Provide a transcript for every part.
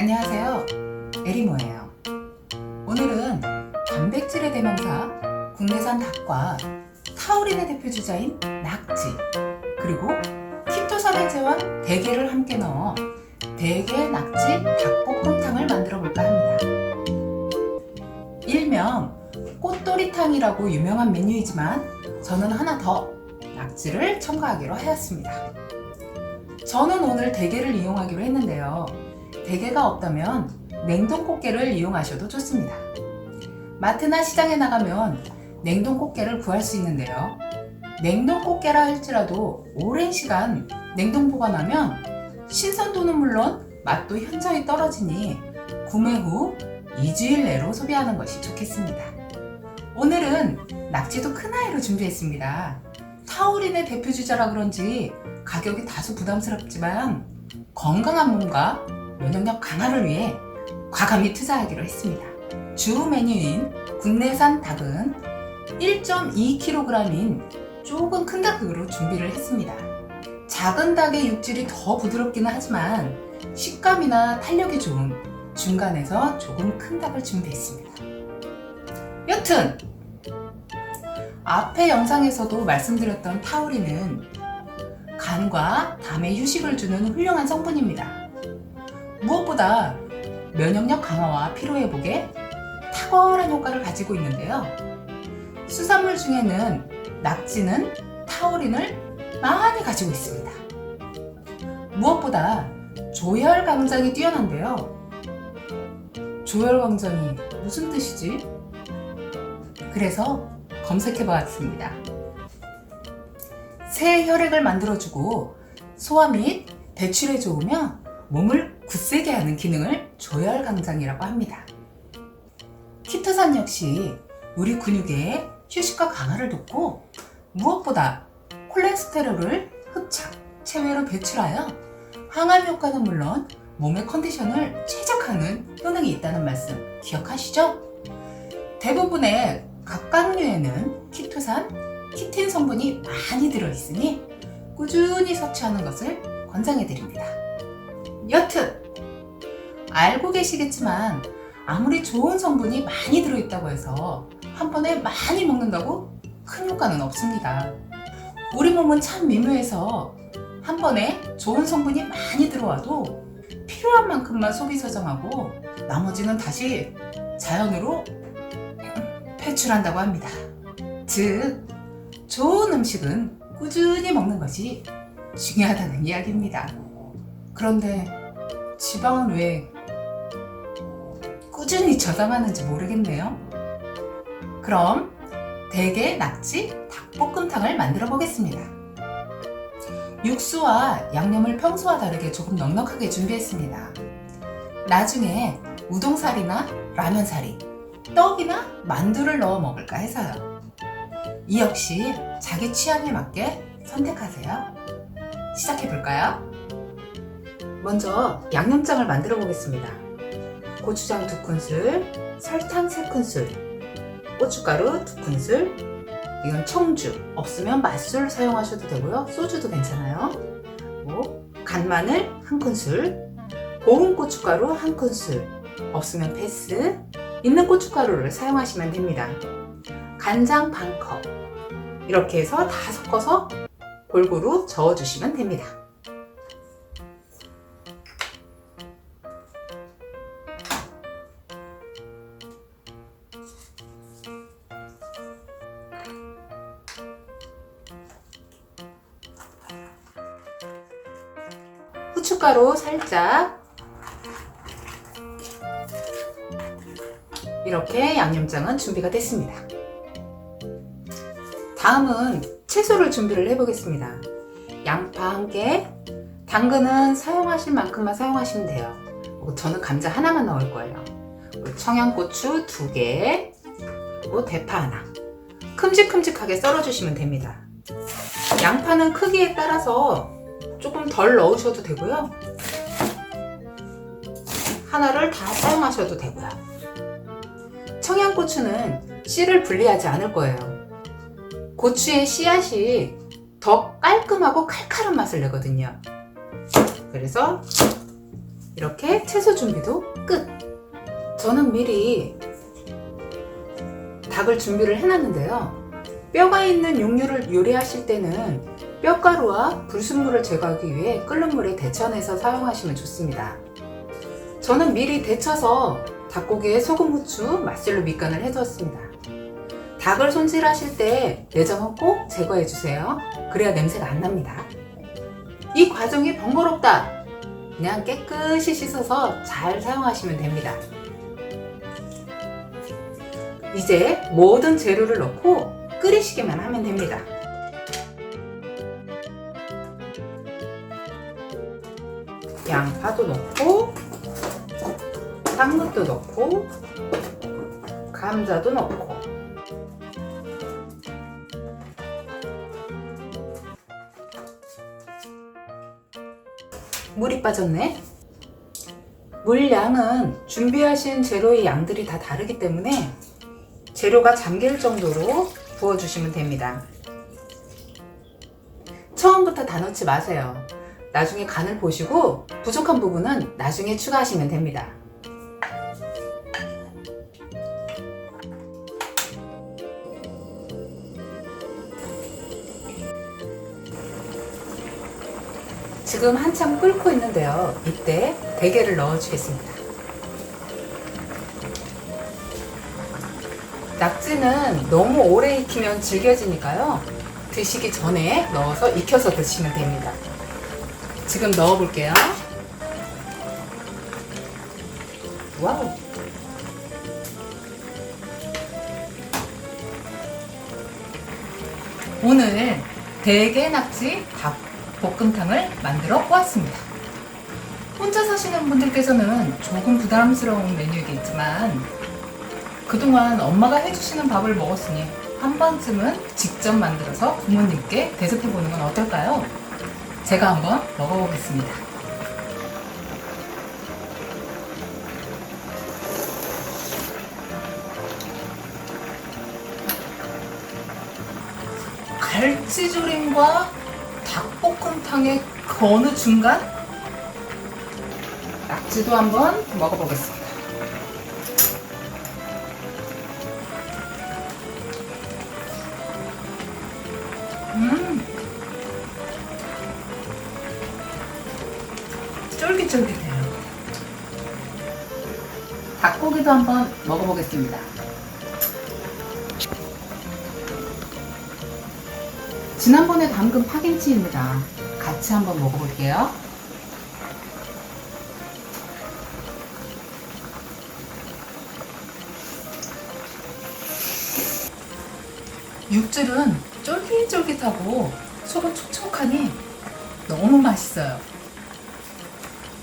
안녕하세요. 에리모예요. 오늘은 단백질의 대명사 국내산 닭과 타우린의 대표 주자인 낙지 그리고 키토산의 제왕 대게를 함께 넣어 대게 낙지 닭볶음탕을 만들어 볼까 합니다. 일명 꽃도리탕이라고 유명한 메뉴이지만 저는 하나 더 낙지를 첨가하기로 하였습니다. 저는 오늘 대게를 이용하기로 했는데요. 대게가 없다면 냉동 꽃게를 이용하셔도 좋습니다. 마트나 시장에 나가면 냉동 꽃게를 구할 수 있는데요. 냉동 꽃게라 할지라도 오랜 시간 냉동 보관하면 신선도는 물론 맛도 현저히 떨어지니 구매 후 2주일 내로 소비하는 것이 좋겠습니다. 오늘은 낙지도 큰 아이로 준비했습니다. 타우린의 대표 주자라 그런지 가격이 다소 부담스럽지만 건강한 몸과 면역력 강화를 위해 과감히 투자하기로 했습니다. 주 메뉴인 국내산 닭은 1.2kg인 조금 큰 닭으로 준비를 했습니다. 작은 닭의 육질이 더 부드럽기는 하지만 식감이나 탄력이 좋은 중간에서 조금 큰 닭을 준비했습니다. 여튼 앞에 영상에서도 말씀드렸던 타우린은 간과 담에 휴식을 주는 훌륭한 성분입니다. 무엇보다 면역력 강화와 피로 회복에 탁월한 효과를 가지고 있는데요. 수산물 중에는 낙지는 타우린을 많이 가지고 있습니다. 무엇보다 조혈 강장이 뛰어난데요. 조혈 강장이 무슨 뜻이지? 그래서 검색해 보았습니다. 새 혈액을 만들어주고 소화 및 배출에 좋으며 몸을 굳세게 하는 기능을 조혈 강장이라고 합니다. 키토산 역시 우리 근육의 휴식과 강화를 돕고 무엇보다 콜레스테롤을 흡착, 체외로 배출하여 항암 효과는 물론 몸의 컨디션을 최적화하는 효능이 있다는 말씀 기억하시죠? 대부분의 각각류에는 키토산, 키틴 성분이 많이 들어있으니 꾸준히 섭취하는 것을 권장해 드립니다. 여튼 알고 계시겠지만 아무리 좋은 성분이 많이 들어있다고 해서 한 번에 많이 먹는다고 큰 효과는 없습니다. 우리 몸은 참 미묘해서 한 번에 좋은 성분이 많이 들어와도 필요한 만큼만 소비 서정하고 나머지는 다시 자연으로 배출한다고 합니다. 즉, 좋은 음식은 꾸준히 먹는 것이 중요하다는 이야기입니다. 그런데 지방은 왜 꾸준히 저장하는지 모르겠네요. 그럼 대게 낙지 닭볶음탕을 만들어 보겠습니다. 육수와 양념을 평소와 다르게 조금 넉넉하게 준비했습니다. 나중에 우동사리나 라면사리, 떡이나 만두를 넣어 먹을까 해서요. 이 역시 자기 취향에 맞게 선택하세요. 시작해 볼까요? 먼저 양념장을 만들어 보겠습니다. 고추장 2큰술, 설탕 3큰술, 고춧가루 2큰술, 이건 청주, 없으면 맛술 사용하셔도 되고요. 소주도 괜찮아요. 뭐, 간마늘 1큰술, 고운 고춧가루 1큰술, 없으면 패스, 있는 고춧가루를 사용하시면 됩니다. 간장 반컵, 이렇게 해서 다 섞어서 골고루 저어주시면 됩니다. 후춧가루 살짝 이렇게 양념장은 준비가 됐습니다. 다음은 채소를 준비를 해보겠습니다. 양파 한 개, 당근은 사용하실 만큼만 사용하시면 돼요. 저는 감자 하나만 넣을 거예요. 청양고추 두 개, 그리고 대파 하나. 큼직큼직하게 썰어주시면 됩니다. 양파는 크기에 따라서 조금 덜 넣으셔도 되고요. 하나를 다 사용하셔도 되고요. 청양고추는 씨를 분리하지 않을 거예요. 고추의 씨앗이 더 깔끔하고 칼칼한 맛을 내거든요. 그래서 이렇게 채소 준비도 끝! 저는 미리 닭을 준비를 해놨는데요. 뼈가 있는 육류를 요리하실 때는 뼈가루와 불순물을 제거하기 위해 끓는 물에 데쳐내서 사용하시면 좋습니다. 저는 미리 데쳐서 닭고기에 소금, 후추, 맛술로 밑간을 해두었습니다. 닭을 손질하실 때 내장은 꼭 제거해 주세요. 그래야 냄새가 안 납니다. 이 과정이 번거롭다. 그냥 깨끗이 씻어서 잘 사용하시면 됩니다. 이제 모든 재료를 넣고 끓이시기만 하면 됩니다. 양파도 넣고 당근도 넣고 감자도 넣고 물이 빠졌네. 물량은 준비하신 재료의 양들이 다 다르기 때문에 재료가 잠길 정도로 부어주시면 됩니다. 처음부터 다 넣지 마세요. 나중에 간을 보시고 부족한 부분은 나중에 추가하시면 됩니다. 지금 한참 끓고 있는데요. 이때 대게를 넣어주겠습니다. 낙지는 너무 오래 익히면 질겨지니까요. 드시기 전에 넣어서 익혀서 드시면 됩니다. 지금 넣어볼게요. 와우. 오늘 대게 낙지 닭 볶음탕을 만들어 보았습니다. 혼자 사시는 분들께서는 조금 부담스러운 메뉴이겠지만 그동안 엄마가 해주시는 밥을 먹었으니 한 번쯤은 직접 만들어서 부모님께 대접해보는 건 어떨까요? 제가 한번 먹어보겠습니다. 갈치조림과 닭볶음탕의 그 어느 중간? 낙지도 한번 먹어보겠습니다. 닭고기도 한번 먹어보겠습니다. 지난번에 담근 파김치입니다. 같이 한번 먹어볼게요. 육질은 쫄깃쫄깃하고 속은 촉촉하니 너무 맛있어요.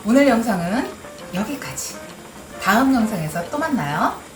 오늘 영상은 여기까지. 다음 영상에서 또 만나요.